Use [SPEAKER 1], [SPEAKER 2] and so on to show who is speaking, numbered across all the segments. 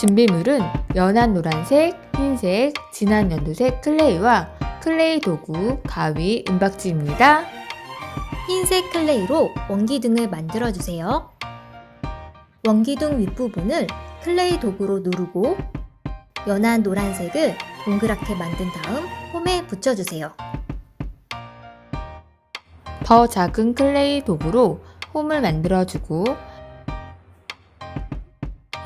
[SPEAKER 1] 준비물은 연한 노란색, 흰색, 진한 연두색 클레이와 클레이 도구, 가위, 은박지입니다.
[SPEAKER 2] 흰색 클레이로 원기둥을 만들어 주세요. 원기둥 윗부분을 클레이 도구로 누르고 연한 노란색을 동그랗게 만든 다음 홈에 붙여주세요.
[SPEAKER 1] 더 작은 클레이 도구로 홈을 만들어주고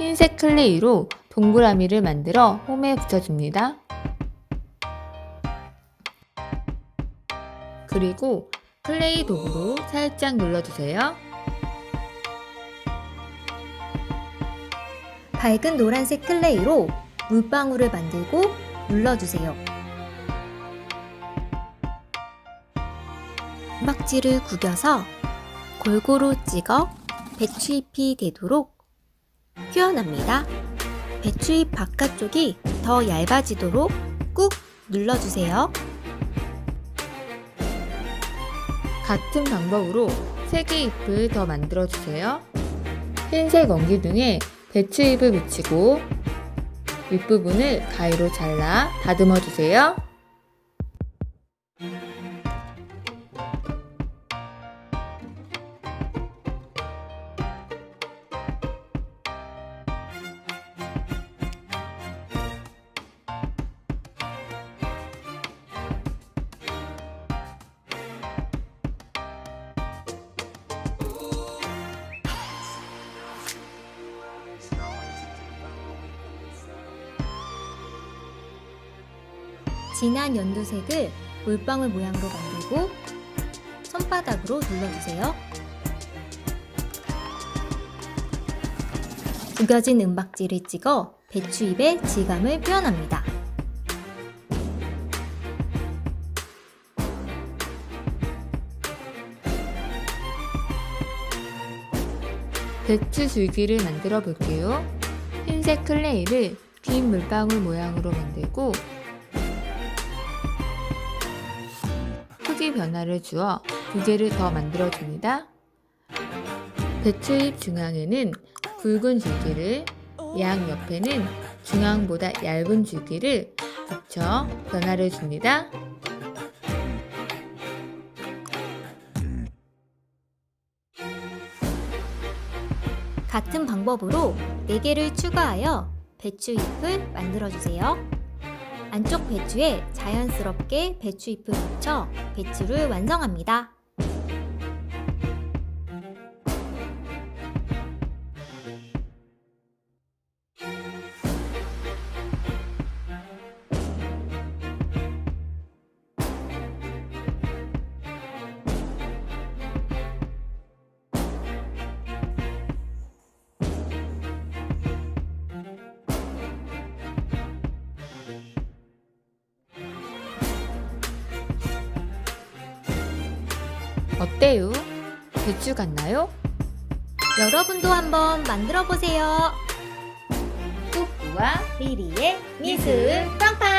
[SPEAKER 1] 흰색 클레이로 동그라미를 만들어 홈에 붙여줍니다. 그리고 클레이 도구로 살짝 눌러주세요.
[SPEAKER 2] 밝은 노란색 클레이로 물방울을 만들고 눌러주세요. 막지를 구겨서 골고루 찍어 배추잎이 되도록 표현합니다. 배추잎 바깥쪽이 더 얇아지도록 꾹 눌러주세요.
[SPEAKER 1] 같은 방법으로 세 개의 잎을 더 만들어주세요. 흰색 원기둥에 배추잎을 붙이고 윗부분을 가위로 잘라 다듬어 주세요.
[SPEAKER 2] 진한 연두색을 물방울 모양으로 만들고 손바닥으로 눌러주세요. 구겨진 은박지를 찍어 배추잎의 질감을 표현합니다.
[SPEAKER 1] 배추 줄기를 만들어 볼게요. 흰색 클레이를 긴 물방울 모양으로 만들고 크기 변화를 주어 두 개를 더 만들어 줍니다. 배추잎 중앙에는 굵은 줄기를 양 옆에는 중앙보다 얇은 줄기를 붙여 변화를 줍니다.
[SPEAKER 2] 같은 방법으로 4개를 추가하여 배추잎을 만들어주세요. 안쪽 배추에 자연스럽게 배추잎을 붙여 배추를 완성합니다.
[SPEAKER 1] 어때요? 배추 같나요?
[SPEAKER 2] 여러분도 한번 만들어 보세요.
[SPEAKER 1] 꾸꾸와
[SPEAKER 2] 리리의 미술 빵빵!